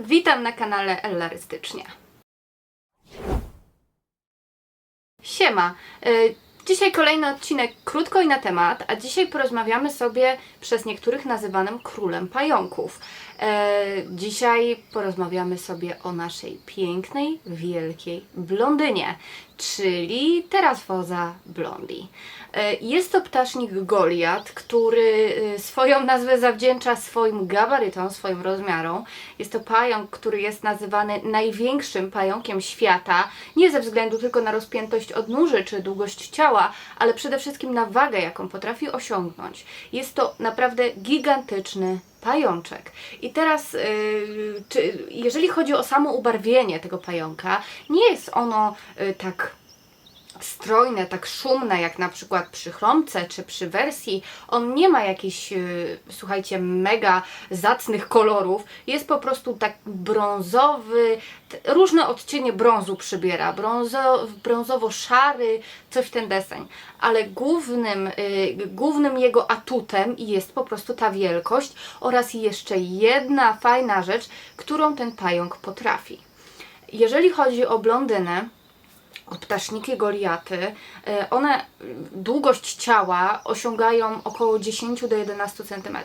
Witam na kanale Ellarystycznie. Siema. Y, Dzisiaj kolejny odcinek krótko i na temat, a dzisiaj porozmawiamy sobie przez niektórych nazywanym królem pająków. E, dzisiaj porozmawiamy sobie o naszej pięknej, wielkiej blondynie, czyli terasfoza blondi. E, Jest to ptasznik Goliat, który e, swoją nazwę zawdzięcza swoim gabarytom, swoim rozmiarom. Jest to pająk, który jest nazywany największym pająkiem świata, nie ze względu tylko na rozpiętość odnóży czy długość ciała, ale przede wszystkim na wagę, jaką potrafi osiągnąć. Jest to naprawdę gigantyczny pajączek. I teraz, yy, czy, jeżeli chodzi o samo ubarwienie tego pająka, nie jest ono yy, tak strojne, tak szumne, jak na przykład przy chromce czy przy wersji. On nie ma jakichś, yy, słuchajcie, mega zacnych kolorów. Jest po prostu tak brązowy, różne odcienie brązu przybiera. Brązo, brązowo-szary, coś w ten deseń. Ale głównym, yy, głównym jego atutem jest po prostu ta wielkość oraz jeszcze jedna fajna rzecz, którą ten pająk potrafi. Jeżeli chodzi o blondynę, ptaszniki Goliaty, e, one długość ciała osiągają około 10 do 11 cm.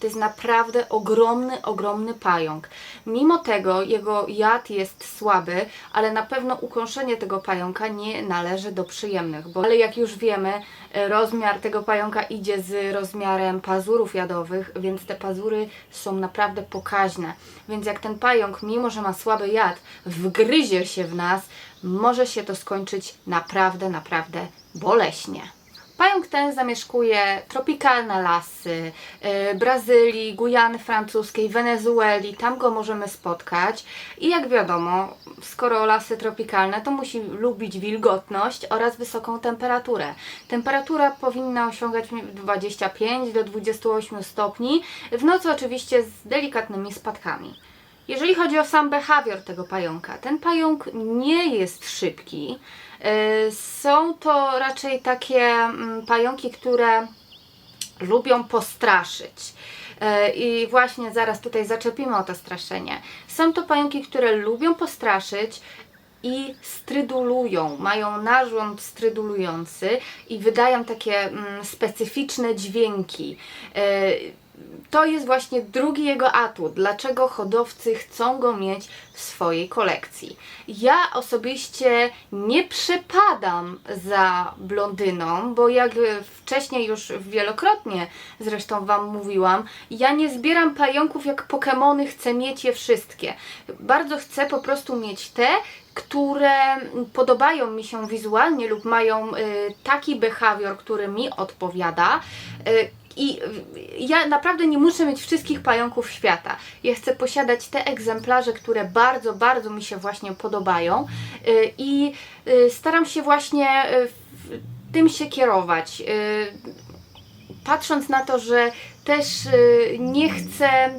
To jest naprawdę ogromny, ogromny pająk. Mimo tego jego jad jest słaby, ale na pewno ukąszenie tego pająka nie należy do przyjemnych, bo ale jak już wiemy, e, rozmiar tego pająka idzie z rozmiarem pazurów jadowych, więc te pazury są naprawdę pokaźne. Więc jak ten pająk, mimo że ma słaby jad, wgryzie się w nas, może się to skończyć naprawdę, naprawdę boleśnie. Pająk ten zamieszkuje tropikalne lasy yy, Brazylii, Gujany Francuskiej, Wenezueli. Tam go możemy spotkać. I jak wiadomo, skoro lasy tropikalne, to musi lubić wilgotność oraz wysoką temperaturę. Temperatura powinna osiągać 25 do 28 stopni. W nocy oczywiście z delikatnymi spadkami. Jeżeli chodzi o sam behawior tego pająka, ten pająk nie jest szybki. Yy, Są to raczej takie mm, pająki, które lubią postraszyć. Yy, I właśnie zaraz tutaj zaczepimy o to straszenie. Są to pająki, które lubią postraszyć i strydulują, mają narząd strydulujący i wydają takie mm, specyficzne dźwięki. Yy, to jest właśnie drugi jego atut, dlaczego hodowcy chcą go mieć w swojej kolekcji. Ja osobiście nie przepadam za blondyną, bo jak wcześniej już wielokrotnie zresztą Wam mówiłam, ja nie zbieram pająków jak Pokemony, chcę mieć je wszystkie. Bardzo chcę po prostu mieć te, które podobają mi się wizualnie lub mają y, taki behawior, który mi odpowiada. I ja naprawdę nie muszę mieć wszystkich pająków świata. Ja chcę posiadać te egzemplarze, które bardzo, bardzo mi się właśnie podobają y, i y, staram się właśnie y, tym się kierować. Patrząc na to, że też nie chcę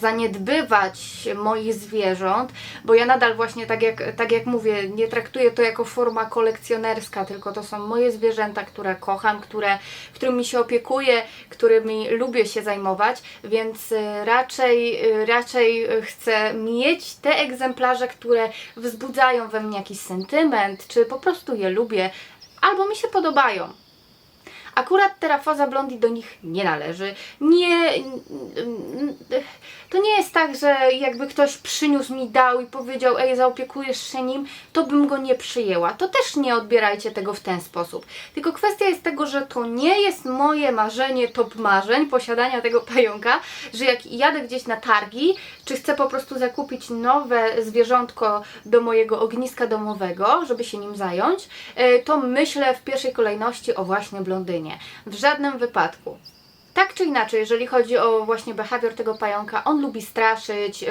zaniedbywać moich zwierząt, bo ja nadal właśnie tak jak, tak jak mówię, nie traktuję to jako forma kolekcjonerska, tylko to są moje zwierzęta, które kocham, które, którymi się opiekuję, którymi lubię się zajmować, więc y, raczej, y, raczej chcę mieć te egzemplarze, które wzbudzają we mnie jakiś sentyment, czy po prostu je lubię, albo mi się podobają. Akurat Terrafoza Blondi do nich nie należy. Nie. To nie jest tak, że jakby ktoś przyniósł mi dał i powiedział, ej, zaopiekujesz się nim, to bym go nie przyjęła. To też nie odbierajcie tego w ten sposób. Tylko kwestia jest tego, że to nie jest moje marzenie, top marzeń posiadania tego pająka, że jak jadę gdzieś na targi, czy chcę po prostu zakupić nowe zwierzątko do mojego ogniska domowego, żeby się nim zająć, e, to myślę w pierwszej kolejności o właśnie blondynie. W żadnym wypadku. Tak czy inaczej, jeżeli chodzi o właśnie behawior tego pająka, on lubi straszyć, yy,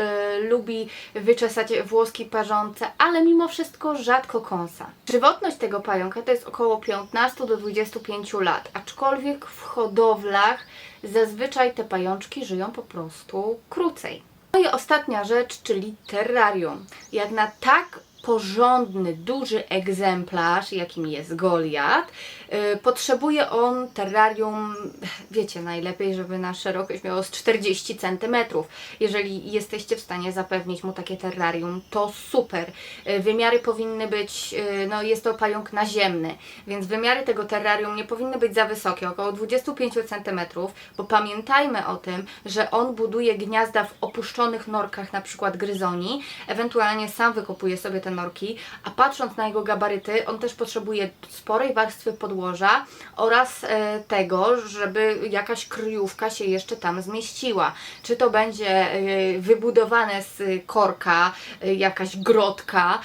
lubi wyczesać włoski parzące, ale mimo wszystko rzadko kąsa. Żywotność tego pająka to jest około 15 do 25 lat, aczkolwiek w hodowlach zazwyczaj te pajączki żyją po prostu krócej. No i ostatnia rzecz, czyli terrarium. Jak na tak porządny, duży egzemplarz, jakim jest Goliat, potrzebuje on terrarium, wiecie, najlepiej, żeby na szerokość miało z 40 cm. Jeżeli jesteście w stanie zapewnić mu takie terrarium, to super. Y, Wymiary powinny być, y, no jest to pająk naziemny, więc wymiary tego terrarium nie powinny być za wysokie, około 25 cm, bo pamiętajmy o tym, że on buduje gniazda w opuszczonych norkach, na przykład gryzoni, ewentualnie sam wykopuje sobie te norki, a patrząc na jego gabaryty, on też potrzebuje sporej warstwy podłoża oraz e, tego, żeby jakaś kryjówka się jeszcze tam zmieściła. Czy to będzie e, wybudowane z korka, e, jakaś grotka,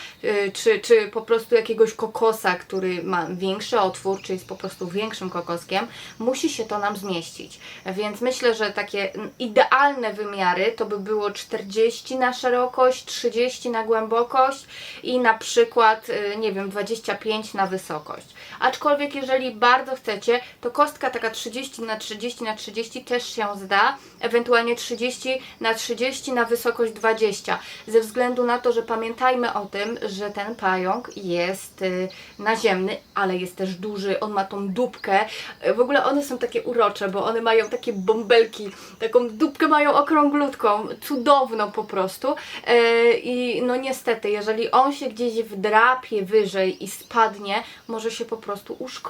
czy, czy po prostu jakiegoś kokosa, który ma większy otwór, czy jest po prostu większym kokoskiem, musi się to nam zmieścić. Więc myślę, że takie idealne wymiary to by było 40 na szerokość, 30 na głębokość i na przykład, nie wiem, 25 na wysokość. Aczkolwiek jeżeli bardzo chcecie, to kostka taka 30 na 30 na 30 też się zda, ewentualnie 30 na 30 na wysokość 20. Ze względu na to, że pamiętajmy o tym, że ten pająk jest y, naziemny, ale jest też duży, on ma tą dupkę. Y, W ogóle one są takie urocze, bo one mają takie bąbelki, taką dupkę mają okrąglutką, cudowną po prostu. E, I no niestety, jeżeli on się gdzieś wdrapie wyżej i spadnie, może się po prostu uszkodzić.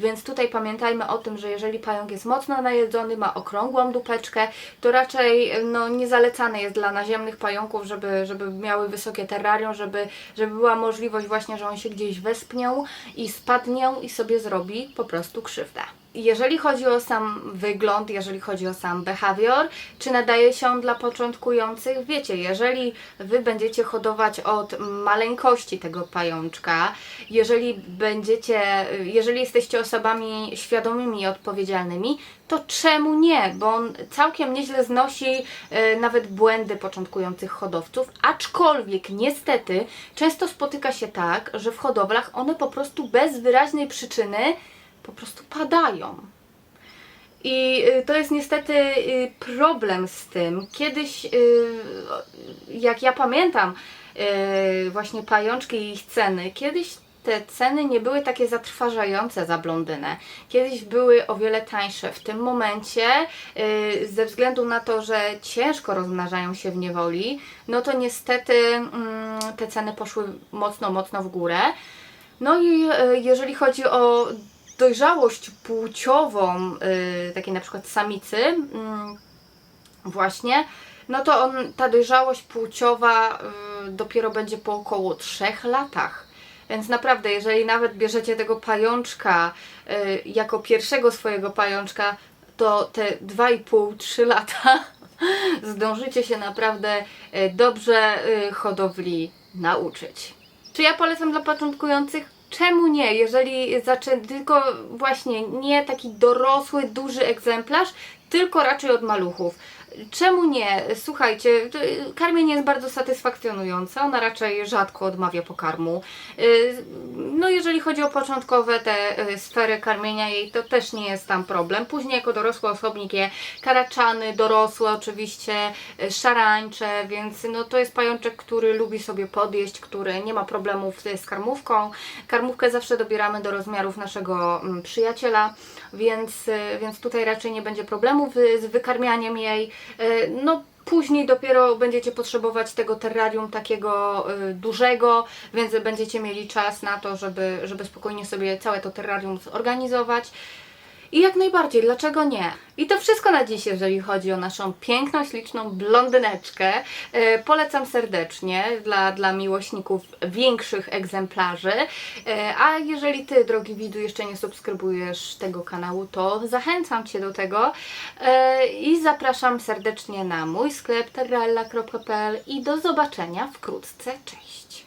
Więc tutaj pamiętajmy o tym, że jeżeli pająk jest mocno najedzony, ma okrągłą dupeczkę, to raczej no, niezalecane jest dla naziemnych pająków, żeby, żeby miały wysokie terrarium, żeby, żeby była możliwość właśnie, że on się gdzieś wespnią i spadnią i sobie zrobi po prostu krzywdę. Jeżeli chodzi o sam wygląd, jeżeli chodzi o sam behawior, czy nadaje się on dla początkujących? Wiecie, jeżeli Wy będziecie hodować od maleńkości tego pajączka, jeżeli będziecie, jeżeli jesteście osobami świadomymi i odpowiedzialnymi, to czemu nie? Bo on całkiem nieźle znosi e, nawet błędy początkujących hodowców, aczkolwiek niestety często spotyka się tak, że w hodowlach one po prostu bez wyraźnej przyczyny po prostu padają. I y, to jest niestety y, problem z tym. Kiedyś, y, jak ja pamiętam, właśnie pajączki i ich ceny, kiedyś te ceny nie były takie zatrważające za blondynę. Kiedyś były o wiele tańsze. W tym momencie, ze względu na to, że ciężko rozmnażają się w niewoli, no to niestety mm, te ceny poszły mocno, mocno w górę. No i jeżeli chodzi o dojrzałość płciową, y, takiej na przykład samicy, mm, właśnie, no to on, ta dojrzałość płciowa y, dopiero będzie po około 3 latach. Więc naprawdę, jeżeli nawet bierzecie tego pajączka y, jako pierwszego swojego pajączka, to te 2,5-3 lata zdążycie się naprawdę y, dobrze y, hodowli nauczyć. Czy ja polecam dla początkujących? Czemu nie? Jeżeli zaczę... tylko właśnie nie taki dorosły, duży egzemplarz, tylko raczej od maluchów. Czemu nie? Słuchajcie, y, karmienie jest bardzo satysfakcjonujące, ona raczej rzadko odmawia pokarmu. Y, No jeżeli chodzi o początkowe te y, sfery karmienia jej, to też nie jest tam problem. Później jako dorosły osobnik je karaczany, dorosłe oczywiście, szarańcze, więc no to jest pajączek, który lubi sobie podjeść, który nie ma problemów z karmówką. Karmówkę zawsze dobieramy do rozmiarów naszego mm, przyjaciela, więc, więc tutaj raczej nie będzie problemów z wykarmianiem jej. Y, No Później dopiero będziecie potrzebować tego terrarium takiego y, dużego, więc będziecie mieli czas na to, żeby, żeby spokojnie sobie całe to terrarium zorganizować. I jak najbardziej, dlaczego nie? I to wszystko na dziś, jeżeli chodzi o naszą piękną, śliczną blondyneczkę. E, polecam serdecznie dla, dla miłośników większych egzemplarzy. E, a jeżeli Ty, drogi widzu, jeszcze nie subskrybujesz tego kanału, to zachęcam Cię do tego e, i zapraszam serdecznie na mój sklep terrella.pl i do zobaczenia wkrótce. Cześć!